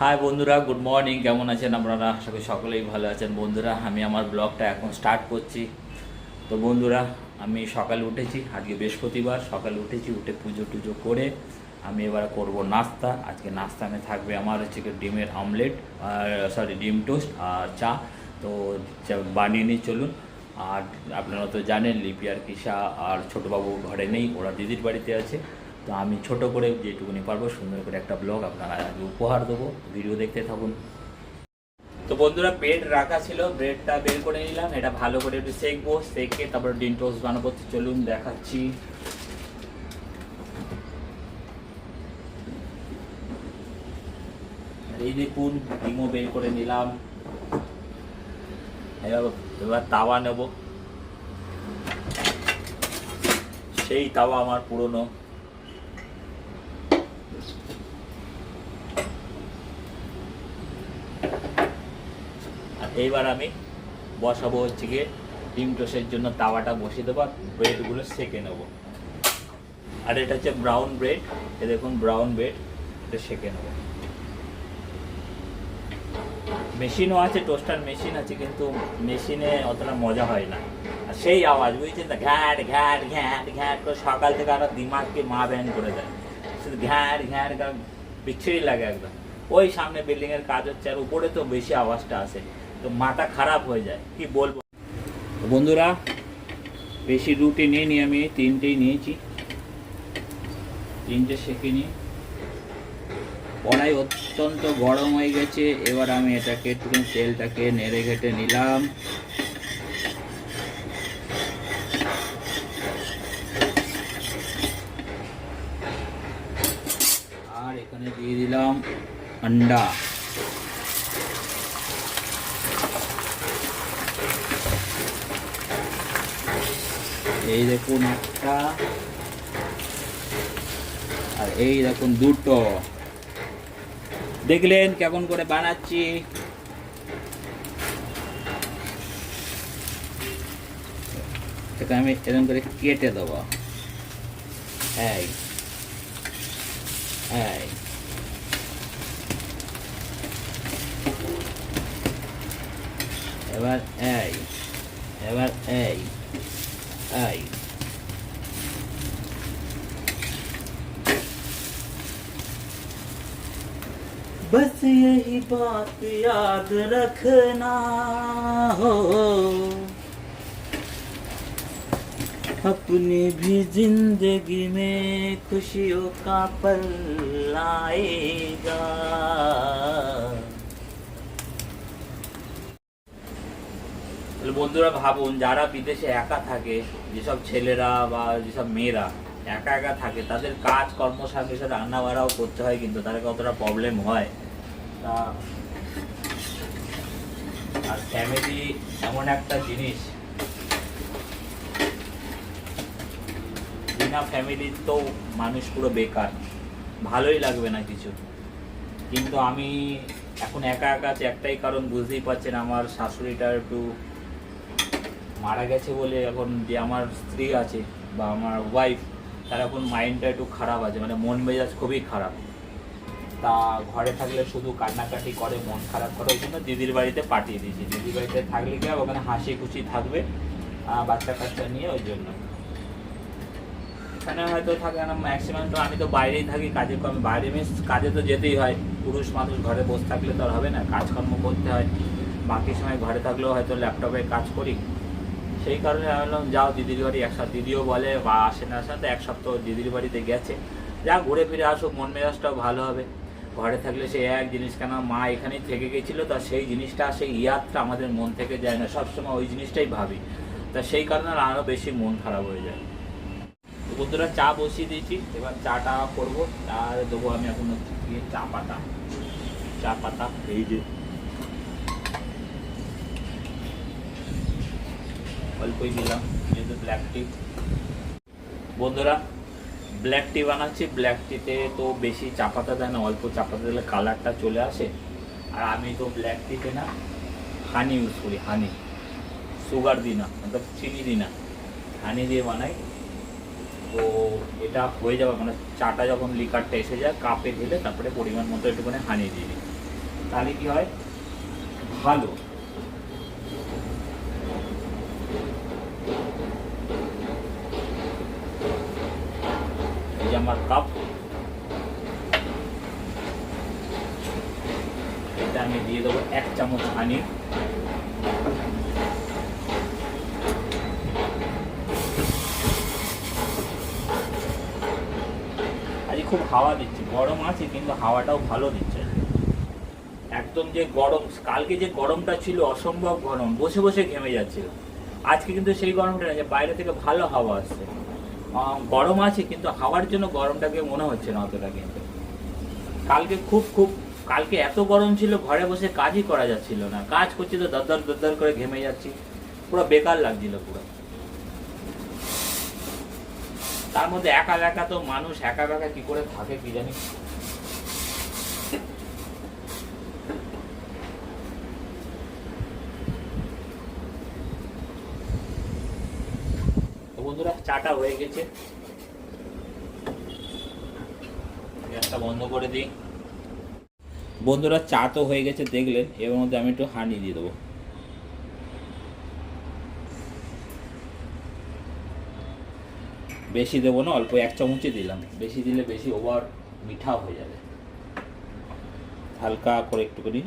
High বন্ধুরা good morning কেমন আছেন আপনারা? আশা করি সকলেই ভালো আছেন। বন্ধুরা, আমি আমার ব্লগটা এখন স্টার্ট করছি। তো বন্ধুরা, আমি সকালে উঠেছি, আজকে বৃহস্পতিবার, সকালে উঠেছি, উঠে পুজো টুজো করে আমি এবার করব নাস্তা। আজকে নাস্তানে থাকবে আমার হচ্ছে ডিমের আমলেট আর সরি ডিম টোস্ট আর চা। তো বানিয়ে নিয়ে চলুন। আর আপনারা তো জানেন, লিপি আর আর ছোটোবাবু ঘরে নেই, ওরা দিদির বাড়িতে আছে। তো আমি ছোট করে যেটুকুনি পারব সুন্দর করে একটা ব্লগ আপনারা আজকে উপহার দেবো ভিডিও দেখতে থাকুন। তো বন্ধুরা ব্রেড রাখা ছিল ব্রেডটা বের করে নিলাম, এটা ভালো করে একটু সেকবো, সেকে তারপর ডিম টোস্ট বানাবো। চলুন দেখাচ্ছি। এই দেখুন, ডিমও বের করে নিলাম। এবার তাওয়া নেব। সেই তাওয়া আমার পুরনো। এইবার আমি বসাবো হচ্ছে গিয়ে ডিম টোসের জন্য তাওয়াটা বসিয়ে দেবো আর ব্রেডগুলো সেকে নেব। আর এটা হচ্ছে ব্রাউন ব্রেড এ দেখুন ব্রাউন ব্রেড এটা সেকে নেব। মেশিনও আছে টোস্টার মেশিন আছে, কিন্তু মেশিনে অতটা মজা হয় না। আর সেই আওয়াজ, বুঝছেন না ঘ্যাট ঘ্যাট ঘ্যাট ঘ্যাট করে সকাল থেকে আরও দিমাগকে মা ব্যান করে দেয়। শুধু ঘ্যাট ঘ্যাট ঘ্যাট, বিচ্ছিরি লাগে একদম। ওই সামনে বিল্ডিংয়ের কাজ হচ্ছে আর উপরে তো বেশি আওয়াজটা আসে। তো মাথা খারাপ হয়ে যায়, কি বলব? বন্ধুরা, বেশি রুটি নিয়ে আমি, তিনটেই নিয়েছি। তিনটে সেঁকে নিই কড়াই অত্যন্ত গরম হয়ে গেছে, এবার আমি এটাকে একটু তেলটাকে নেড়ে ঘেটে নিলাম। আর এখানে দিয়ে দিলাম আন্ডা। এই দেখুন একটা। আর এই দেখুন দুটো। দেখলেন কেমন করে বানাচ্ছি। আমি এরকম করে কেটে দেবো। এবার এই এবার এই। এই बस यही बात याद रखना हो। अपनी भी ज़िंदगी में खुशियों का पल आएगा। বন্ধুরা ভাবুন, যারা বিদেশে একা থাকে, যেসব ছেলেরা বা যেসব মেয়েরা একা একা থাকে, তাদের কাজ, কর্ম, সাথে সাথে রান্না বাড়াও করতে হয়, কিন্তু তাদের কতটা প্রবলেম হয়? তা, আর ফ্যামিলি এমন একটা জিনিস, বিনা ফ্যামিলির তো মানুষ পুরো বেকার। ভালোই লাগবে না কিছু। কিন্তু আমি এখন একা একা একটাই কারণ, বুঝতেই পারছেন, আমার শাশুড়িটা একটু মারা গেছে বলে এখন যে আমার স্ত্রী আছে বা আমার ওয়াইফ তার এখন মাইন্ডটা একটু খারাপ আছে মানে মন মেজাজ খুবই খারাপ। তা ঘরে থাকলে শুধু কান্নাকাটি করে, মন খারাপ করে, ওই জন্য দিদির বাড়িতে পাঠিয়ে দিয়েছি। দিদির বাড়িতে থাকলে কি? ওখানে হাসি খুশি থাকবে বাচ্চা কাচ্চা নিয়ে ওই জন্য। এখানে হয়তো থাকে না ম্যাক্সিমাম তো আমি তো বাইরেই থাকি, কাজে কর্মে বাইরে মিস কাজে তো যেতেই হয়। পুরুষ মানুষ ঘরে বসে থাকলে তো আর হবে না, কাজকর্ম করতে হয়। বাকি সময় ঘরে থাকলেও হয়তো ল্যাপটপে কাজ করি। সেই কারণে আমি বললাম, যাও দিদির বাড়ি এক সপ্তাহ দিদিও বলে বা আসে না আসে তো এক সপ্তাহ দিদির বাড়িতে গেছে। যা ঘুরে ফিরে আসুক, মন মেজাজটাও ভালো হবে। ঘরে থাকলে সেই এক জিনিস কেন মা এখানেই থেকে গেছিল, তা সেই জিনিসটা, সেই ইয়াদটা আমাদের মন থেকে যায় না। সবসময় ওই জিনিসটাই ভাবি। তা সেই কারণে আরও বেশি মন খারাপ হয়ে যায়। বন্ধুরা, চা বসিয়ে দিয়েছি। এবার চাটা করব। আর দেবো আমি এখন চা পাতা। চা পাতা, এই যে। অল্পই দিলাম? যেহেতু ব্ল্যাক টি বন্ধুরা ব্ল্যাক টি বানাচ্ছি। ব্ল্যাক টিতে তো বেশি চা পাতা দেয় না, অল্প চা পাতা দিলে কালারটা চলে আসে। আর আমি তো ব্ল্যাক টিতে না হানি ইউজ করি হানি সুগার দিই না মতলব চিনি দিই না। হানি দিয়ে বানাই। তো এটা হয়ে যাবে মানে চাটা যখন লিকারটা এসে যায় কাপে ঢেলে তারপরে পরিমাণ মতো একটুখানি হানি দিয়ে দিই। তাহলে কি হয়? ভালো। এই যে আমার কাপ এটা আমি দিয়ে দেবো এক চামচ হানি খুব হাওয়া দিচ্ছে গরম আছে কিন্তু হাওয়াটাও ভালো দিচ্ছে। একদম যে গরম, কালকে যে গরমটা ছিল, অসম্ভব গরম। বসে বসে ঘেমে যাচ্ছিল। আজকে কিন্তু সেই গরমটা না যে বাইরে থেকে ভালো হাওয়া আসছে। গরম আছে, কিন্তু হাওয়ার জন্য গরমটাকে মনে হচ্ছে না অতটা কিন্তু। কালকে খুব খুব, কালকে এত গরম ছিল, ঘরে বসে কাজই করা যাচ্ছিল না। কাজ করছি তো দরদর দরদর করে ঘেমে যাচ্ছি। পুরো বেকার লাগছিল পুরো। তার মধ্যে একা একা তো মানুষ একা একা কি করে থাকে কি জানি তো বন্ধুরা চাটা হয়ে গেছে। গ্যাসটা বন্ধ করে দিই। বন্ধুরা, চা তো হয়ে গেছে, দেখলেন। এর মধ্যে আমি একটু হানি দিয়ে দেবো। বেশি দেবো না, অল্প এক চামচই দিলাম। বেশি দিলে বেশি ওভার মিঠা হয়ে যাবে। হালকা করে একটুখানি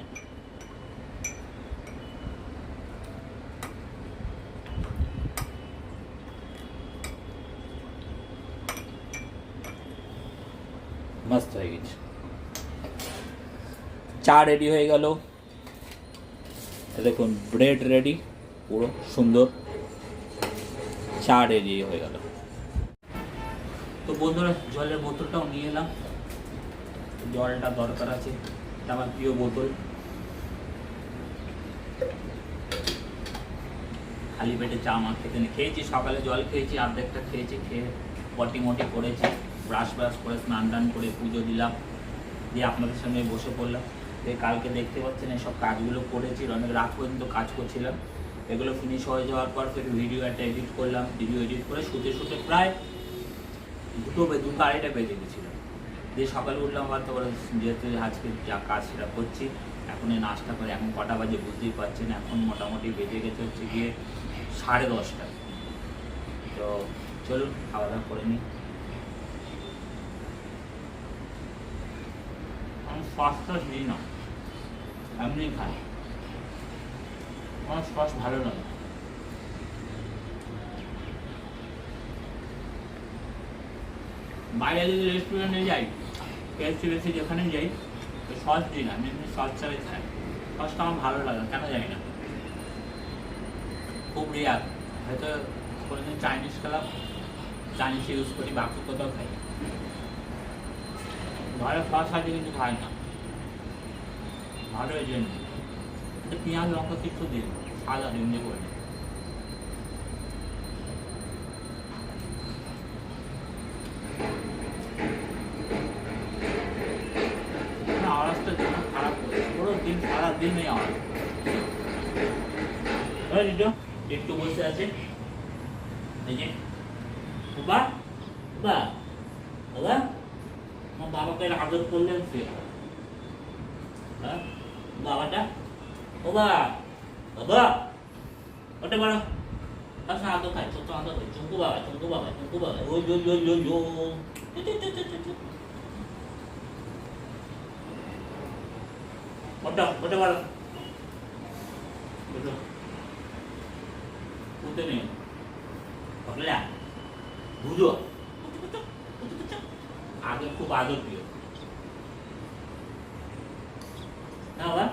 মস্ত হয়ে গেছে চা রেডি হয়ে গেল। দেখুন ব্রেড রেডি পুরো সুন্দর। চা রেডি হয়ে গেল। তো বন্ধুরা, জলের বোতলটাও নিয়ে এলাম। জলটা দরকার আছে আমার প্রিয় বোতল। খালি পেটে চা মা খেতে খেয়েছি, সকালে জল খেয়েছি, অর্ধেকটা খেয়েছি, খেয়ে পটি মটি করেছি। ব্রাশ ব্রাশ করে স্নান টান করে পুজো দিলাম। দিয়ে আপনাদের সঙ্গে বসে পড়লাম। দিয়ে কালকে দেখতে পাচ্ছেন এইসব কাজগুলো করেছি, অনেক রাত পর্যন্ত কাজ করছিলাম। এগুলো ফিনিশ হয়ে যাওয়ার পর ফের ভিডিও একটা এডিট করলাম। ভিডিও এডিট করে শুতে শুতে প্রায় দুটো দুটো আড়াইটা বেজে গেছিল। দিয়ে সকালে উঠলাম, আবার তো যেহেতু আজকে যা কাজ সেটা করছি। এখন নাস্তা করে এখন কটা বাজে বুঝতেই পারছেন, এখন মোটামুটি বেজে গেছে হচ্ছে গিয়ে সাড়ে দশটা। তো চলুন, খাওয়া দাওয়া করে নিই। আমি সসটা দিই না এমনি খাই আমার সস ভালো লাগে বাইরে যদি রেস্টুরেন্টে যাই কেএফসি বেশি যেখানে যাই, তো সস দিই না এমনি সস ছাড়াই খাই। সসটা আমার ভালো লাগে, কেন জানি না। খুব রেয়ার হয়তো কোনোদিন চাইনিজ খেলাম চাইনিজ ইউজ করি বাকি কোথাও খাই। ঘরে সস আছে কিন্তু খাই না। ভালো এই জন্য একটু পেঁয়াজ লঙ্কা কিছু দিন সাদা দিন দিয়ে করে আওয়াজ একটু বসে আছে। আমার বাবাকে আদর করলেন সে। হ্যাঁ? বাবাটা ও বাবা বাবা ওটা বলো আচ্ছা আদর খাই ছোট আদর খাই চুঙ্কু বাবা চুঙ্কু বাবা চুঙ্কু বাবা ওই ওই ওই ওই ওই চু, চু, চু, চু, চু। ওটা ওটা বলো ওটা উঠে নেই পাগলা বুঝো আগে খুব আদর প্রিয় না বাবা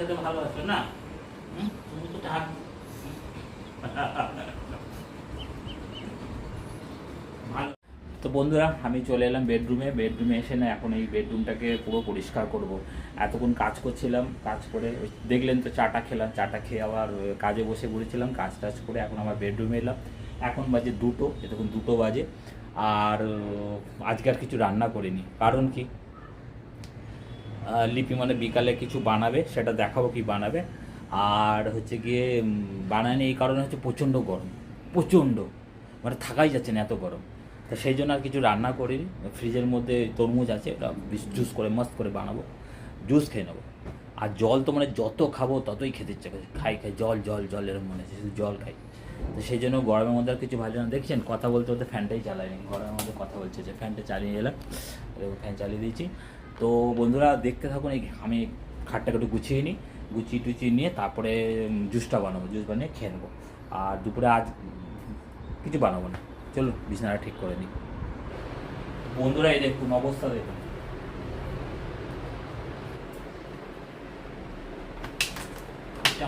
খেতে ভালোবাসো না? তুমি তো ভালো। তো বন্ধুরা, আমি চলে এলাম বেডরুমে বেডরুমে এসে না এখন এই বেডরুমটাকে পুরো পরিষ্কার করব। এতক্ষণ কাজ করছিলাম, কাজ করে দেখলেন তো চাটা খেলাম। চাটা খেয়ে আবার কাজে বসে পড়েছিলাম, কাজ টাজ করে এখন আবার বেডরুমে এলাম। এখন বাজে দুটো, এতক্ষণ দুটো বাজে। আর আজকে আর কিছু রান্না করিনি। কারণ কি? লিপি মানে বিকালে কিছু বানাবে, সেটা দেখাবো কি বানাবে। আর হচ্ছে গিয়ে বানায়নি এই কারণে হচ্ছে প্রচণ্ড গরম, প্রচণ্ড। মানে থাকাই যাচ্ছে না এত গরম। তো সেই জন্য আর কিছু রান্না করিনি। ফ্রিজের মধ্যে তরমুজ আছে, ওটা জুস করে, মস্ত করে বানাবো। জুস খেয়ে নেব। আর জল তো মানে যত খাব, ততই খেতে ইচ্ছে করে। খাই খাই, জল জল জল এরকম মনে হচ্ছে, শুধু জল খাই। তো সেই জন্য গরমের মধ্যে আর কিছু ভালো না। দেখছেন, কথা বলতে বলতে ফ্যানটাই চালাইনি। গরমের মধ্যে কথা বলছে যে ফ্যানটা চালিয়ে এলাম। ফ্যান চালিয়ে দিয়েছি। তো বন্ধুরা দেখতে থাকুন, এই আমি খাটটাকে একটু গুছিয়ে নিই, গুছিয়ে টুচিয়ে নিয়ে তারপরে জুসটা বানাবো, জুস বানিয়ে খেয়ে নেব। আর দুপুরে আজ কিছু বানাবো না। চলুন, বিছানাটা ঠিক করে নিই। বন্ধুরা, এই দেখুন অবস্থা, দেখুন।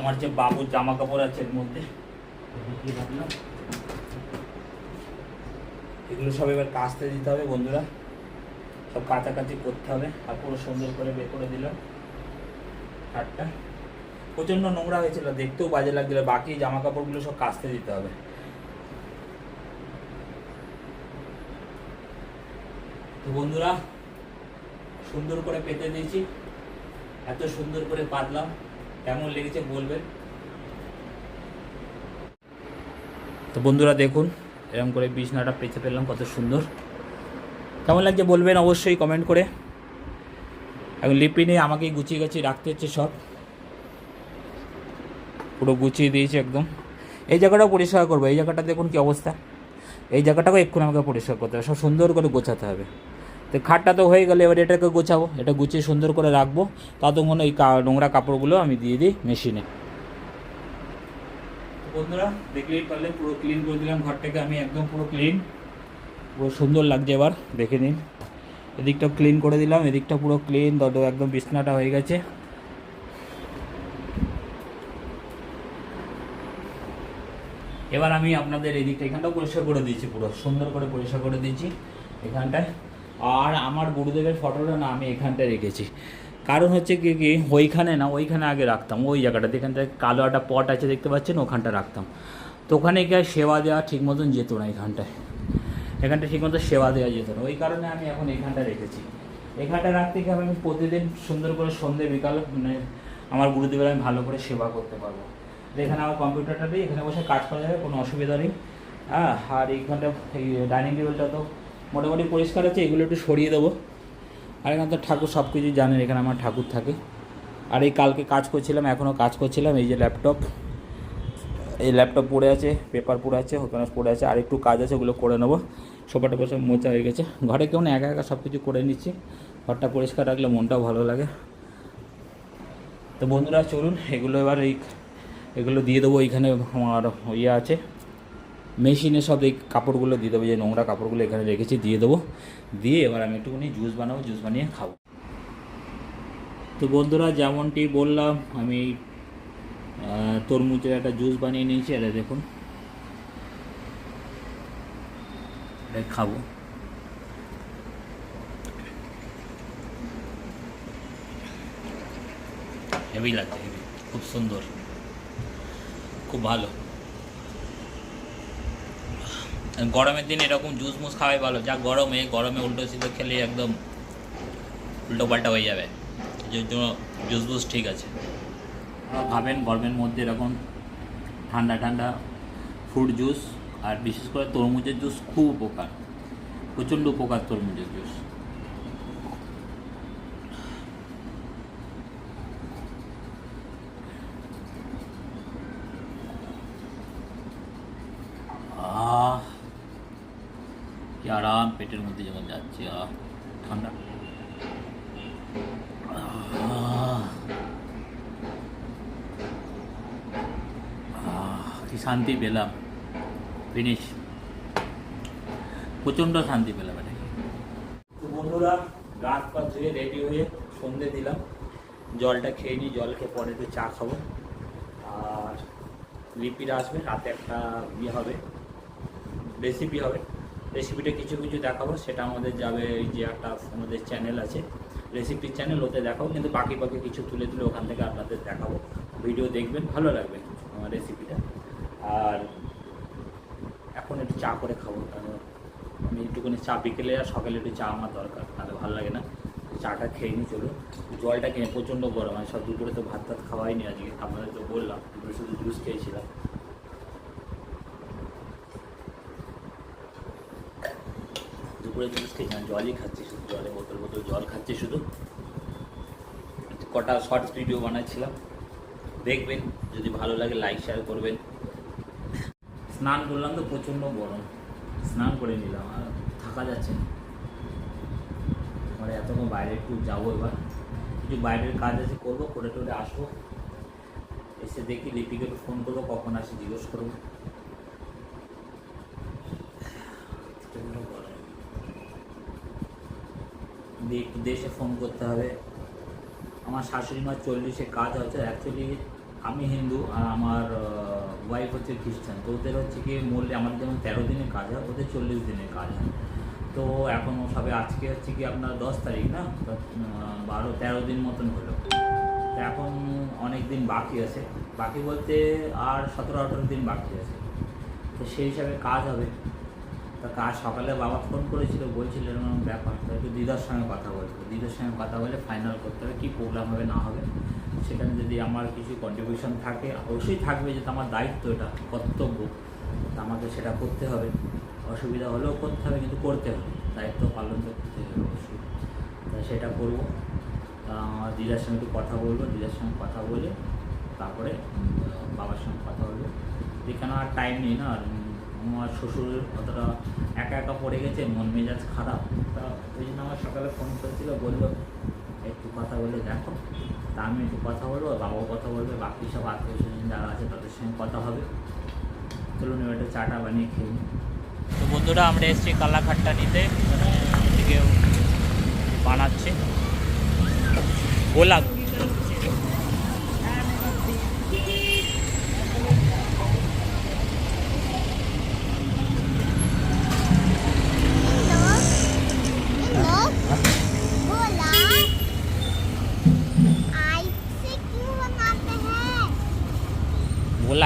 আমার যে বাবুর জামা কাপড় আছে এর মধ্যে। এগুলো সব এবার কাচতে দিতে হবে বন্ধুরা। সব কাচাকাচি করতে হবে। আর পুরো সুন্দর করে বের করে দিল। হাটটা প্রচণ্ড নোংরা হয়েছিল, দেখতেও বাজে লাগছিল। বাকি জামা কাপড়গুলো সব কাচতে দিতে হবে। তো বন্ধুরা, সুন্দর করে পেতে দিয়েছি। এত সুন্দর করে পাতলাম। কেমন লেগেছে বলবেন? তো বন্ধুরা, দেখুন এরকম করে বিছনাটা পেঁচে ফেললাম, কত সুন্দর। কেমন লাগছে বলবেন অবশ্যই কমেন্ট করে। এখন লিপি নিয়ে আমাকেই গুছিয়ে গাছিয়ে রাখতে হচ্ছে সব। পুরো গুছিয়ে দিয়েছি একদম। এই জায়গাটাও পরিষ্কার করব, এই জায়গাটা দেখুন কি অবস্থা। এই জায়গাটাকেও এক্ষুনি আমাকে পরিষ্কার করতে হবে, সব সুন্দর করে গোছাতে হবে। তো খাটটা তো হয়ে গেলে, এবার এটাকে গোছাবো, এটা গুছিয়ে সুন্দর করে রাখব। ততক্ষণ এই নোংরা কাপড়গুলো আমি দিয়ে দিই মেশিনে বন্ধুরা, দেখলেই পারলে পুরো ক্লিন করে দিলাম, ঘরটাকে আমি একদম পুরো ক্লিন পুরো সুন্দর লাগছে এবার, দেখে নিন। এদিকটা ক্লিন করে দিলাম, এদিকটা পুরো ক্লিন একদম বিছনাটা হয়ে গেছে। এবার আমি আপনাদের এদিকটা, এখানটাও পরিষ্কার করে দিয়েছি পুরো, সুন্দর করে পরিষ্কার করে দিয়েছি এখানটায়। আর আমার গুরুদেবের ফটোটা না আমি এখানটায় রেখেছি। কারণ হচ্ছে কি কি, ওইখানে না, ওইখানে আগে রাখতাম, ওই জায়গাটাতে এখানটায় কালো একটা পট আছে, দেখতে পাচ্ছেন, ওখানটা রাখতাম। তো ওখানে গিয়ে সেবা দেওয়া ঠিক মতন যেত না এখানটায়। এখানটা ঠিক মতো সেবা দেওয়া যেত না। ওই কারণে আমি এখন এখানটা রেখেছি। এখানটা রাখতে গিয়ে আমি প্রতিদিন সুন্দর করে সন্ধে বিকাল মানে আমার গুরুদেবের আমি ভালো করে সেবা করতে পারব। এখানে আমার কম্পিউটারটা দিয়ে এখানে বসে কাজ করা যাবে, কোনো অসুবিধা নেই। হ্যাঁ আর এইখানটা এই ডাইনিং টেবিলটা তো মোটামুটি পরিষ্কার আছে, এগুলো একটু সরিয়ে দেবো। আর এখানে তো ঠাকুর সব কিছু জানেন, এখানে আমার ঠাকুর থাকে। আর এই কালকে কাজ করছিলাম, এখনও কাজ করছিলাম, এই যে ল্যাপটপ। এই ল্যাপটপ পড়ে আছে, পেপার পড়ে আছে, ওখানে পড়ে আছে, আর একটু কাজ আছে, ওগুলো করে নেব। সোফাটা বসে মোচা হয়ে গেছে। ঘরে কেউ না একা একা সব কিছু করে নিচ্ছি। ঘরটা পরিষ্কার রাখলে মনটাও ভালো লাগে। তো বন্ধুরা, চলুন, এগুলো এবার এই এগুলো দিয়ে দেবো। এইখানে আমার ইয়ে আছে। মেশিনে সব এই কাপড়গুলো দিয়ে দেবো, যে নোংরা কাপড়গুলো এখানে রেখেছি, দিয়ে দেবো। দিয়ে এবার আমি একটুখানি জুস বানাবো, জুস বানিয়ে খাব। তো বন্ধুরা, যেমনটি বললাম, আমি তরমুজের একটা জুস বানিয়ে নিয়েছি। এটা দেখুন এটা খাব হেভি লাগছে হেভি খুব সুন্দর। খুব ভালো। গরমের দিন এরকম জুস মুস খাওয়াই ভালো। যা গরমে গরমে উল্টো সিদ্ধ খেলে একদম উল্টো পাল্টা হয়ে যাবে। জুস বুস ঠিক আছে। ভাবেন, গরমের মধ্যে এরকম ঠান্ডা ঠান্ডা ফ্রুট জুস আর বিশেষ করে তরমুজের জুস খুব উপকার, প্রচণ্ড উপকার তরমুজের জুস। কি আরাম পেটের মধ্যে যখন যাচ্ছে, আহ, ঠান্ডা। কি শান্তি পেলাম। ফিনিশ প্রচণ্ড শান্তি পেলাম এটা। তো বন্ধুরা, রাত পা ধুয়ে রেডি হয়ে সন্ধে দিলাম। জলটা খেয়ে নিই, জল খেয়ে পরে একটু চা খাব। আর লিপিরা আসবে, রাতে একটা ইয়ে হবে রেসিপি হবে। রেসিপিটা কিছু কিছু দেখাবো, সেটা আমাদের যাবে এই যে একটা আমাদের চ্যানেল আছে। রেসিপির চ্যানেল ওতে দেখাবো, কিন্তু বাকি বাকি কিছু তুলে তুলে ওখান থেকে আপনাদের দেখাবো। ভিডিও দেখবেন, ভালো লাগবে আমার রেসিপিটা আর চা করে খাব, কারণ আমি একটুখানি চা বিকেলে আর সকালে একটু চা আমার দরকার, তাহলে ভালো লাগে না। চাটা খেয়ে নিই চলুন। জলটা খেয়ে, প্রচণ্ড গরম, আমি সব দুপুরে তো ভাত টাত খাওয়াইনি আজকে, আপনাদের তো বললাম, দুপুরে শুধু জুস খেয়েছিলাম। দুপুরে জুস খেয়েছি খেয়েছিলাম জলই খাচ্ছি শুধু, জলে বোতল বোতল জল খাচ্ছি শুধু। কটা শর্টস ভিডিও বানাচ্ছিলাম। দেখবেন, যদি ভালো লাগে, লাইক শেয়ার করবেন। স্নান করলাম তো প্রচণ্ড গরম। স্নান করে নিলাম, আর থাকা যাচ্ছে না। মানে এতক্ষণ বাইরে একটু যাব এবার। কিছু বাইরের কাজ আছে, করব, করে টোরে আসব। এসে দেখি লিপিকে একটু ফোন করব, কখন আসে জিজ্ঞেস করব। একটু দেশে ফোন করতে হবে। আমার শাশুড়ি মার চল্লিশে কাজ হচ্ছে অ্যাকচুয়ালি আমি হিন্দু আর আমার ওয়াইফ হচ্ছে খ্রিস্টান তো ওদের হচ্ছে কি মরলে আমাদের যেমন তেরো দিনের কাজ হয়, ওদের চল্লিশ দিনের কাজ হয়। তো এখন সবে আজকে হচ্ছে কি আপনার দশ তারিখ না? বারো তেরো দিন মতন হলো। তো এখন অনেক দিন বাকি আছে। বাকি বলতে আর সতেরো আঠেরো দিন বাকি আছে। তো সেই হিসাবে কাজ হবে। তা কাজ সকালে বাবা ফোন করেছিল, বলছিল এরকম ব্যাপার। তো একটু দিদার সঙ্গে কথা বলতো দিদার সঙ্গে কথা বলে ফাইনাল করতে হবে, কী প্রোগ্রাম হবে না হবে। সেখানে যদি আমার কিছু কন্ট্রিবিউশন থাকে, অবশ্যই থাকবে যেটা আমার দায়িত্ব এটা, কর্তব্য। আমাকে সেটা করতে হবে। অসুবিধা হলেও করতে হবে, কিন্তু করতে হবে। দায়িত্ব পালন করতে হবে অবশ্যই। তা সেটা করব। দিদার সঙ্গে একটু কথা বলব, দিদার সঙ্গে কথা বলে, তারপরে বাবার সঙ্গে কথা বলব। এখানে আর টাইম নেই না আমার শ্বশুর অতটা একা একা পড়ে গেছে, মন মেজাজ খারাপ। তা ওই জন্য আমার সকালে ফোন করেছিল, বলল, একটু কথা বলে দেখো। তা আমি একটু কথা বলব বাবাও কথা বলবে, বাকি সব আত্মীয় স্বজন যারা আছে তাদের সঙ্গে কথা হবে চলুন এবার একটা চাটা বানিয়ে খেয়ে। তো বন্ধুরা, আমরা এসেছি কালাঘাটটা নিতে মানে বানাচ্ছে গোলাপ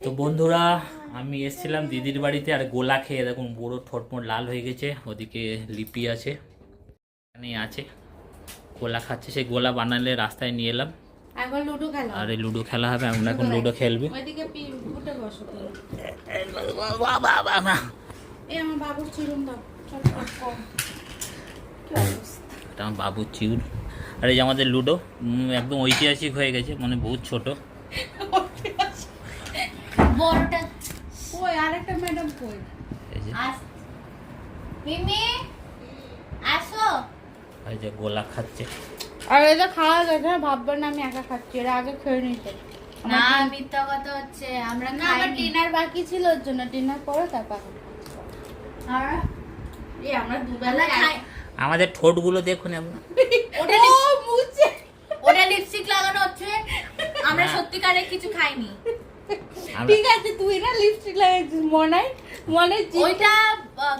তো বন্ধুরা আমি এসেছিলাম দিদির বাড়িতে আর গোলা খেয়ে দেখুন বুড়ো ঠোঁটমোট লাল হয়ে গেছে ওদিকে লিপি আছে এখানে আছে গোলা খাচ্ছে সেই গোলা বানালে রাস্তায় নিয়ে এলাম। আর এই লুডো খেলা হবে আমরা এখন লুডো খেলবি। এটা আমার বাবুর চিউর আর এই যে আমাদের লুডো একদম ঐতিহাসিক হয়ে গেছে মানে বহুত ছোট। বড়টা। কই আরেকটা ম্যাডাম কই? আস। মিমি আসো। এই যে গোলা খাচ্ছে। আর এটা খাওয়া গেছে ভাববেন না আমি একা খাচ্ছি এরা আগে খেয়ে নিতে। না মিথ্যা কথা হচ্ছে আমরা না আমার ডিনার বাকি ছিল ওর জন্য ডিনার পরে তারপর আর? এই আমরা আমরা দুবেলা খাই আমাদের ঠোঁটগুলো দেখুন ওটা ও মুছে ওটা লিপস্টিক লাগানো হচ্ছে আমরা না। সত্যিকারের কিছু খাইনি। ঠিক আছে তুই না লিপস্টিক লাগাইছিস মনে মনে ওইটা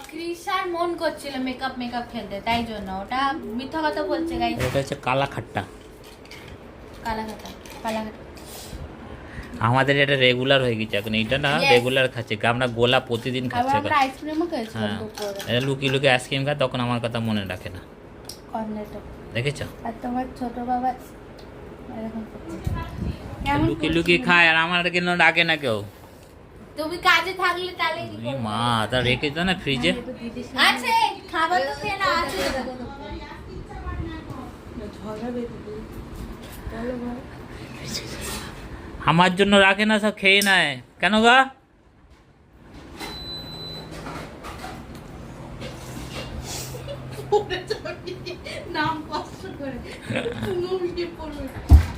ক্রিসার মন করছিল মেকআপ মেকআপ খেলতে তাই জন্য। ওটা মিথ্যা কথা বলছে গাই এটা হচ্ছে কালা খাট্টা কালা কথা কালা কথা আমাদের এটা রেগুলার হয়ে গেছে এখন এটা না রেগুলার খাচ্ছে আমরা গোলা প্রতিদিন খাচ্ছে আমরা আইসক্রিমও খেয়েছিলাম হ্যাঁ। দুপুরে এটা লুকিয়ে লুকিয়ে আইসক্রিম খায় তখন আমার কথা মনে রাখে না। কর্নেটো। দেখেছ? আর তোমার ছোট বাবা এরকম লুকিয়ে লুকিয়ে খায় আর আমার কেন ডাকে না কেউ? তুমি কাজে থাকলে তাহলে কি মা তা রেখেছো না ফ্রিজে আছে খাবার তো না আছে। আমার জন্য রাখে না সব খেয়ে নেয়। কেন গা? নাম কষ্ট করে।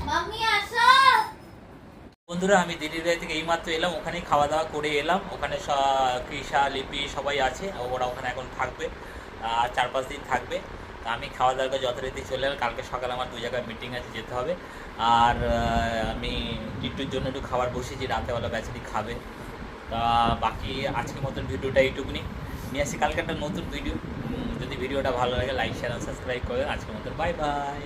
মাম্মি আসো। বন্ধুরা, আমি দিল্লির বাড়ি থেকে এইমাত্র এলাম, ওখানেই খাওয়া দাওয়া করে এলাম। ওখানে কৃষা, লিপি সবাই আছে ওরা ওখানে এখন থাকবে, আর চার পাঁচ দিন থাকবে। তা আমি খাওয়া দাওয়া যথারীতি চলে এলাম, কালকে সকালে আমার দু জায়গায় মিটিং আছে, যেতে হবে। আর আমি টিটুর জন্য একটু খাবার বসেছি রাতেবেলা বেচারি খাবে। তা বাকি আজকের মতন ভিডিওটা এইটুকুনি। নিয়ে আসি কালকে একটা নতুন ভিডিও যদি ভিডিওটা ভালো লাগে লাইক শেয়ার সাবস্ক্রাইব করে আজকের মতন বাই বাই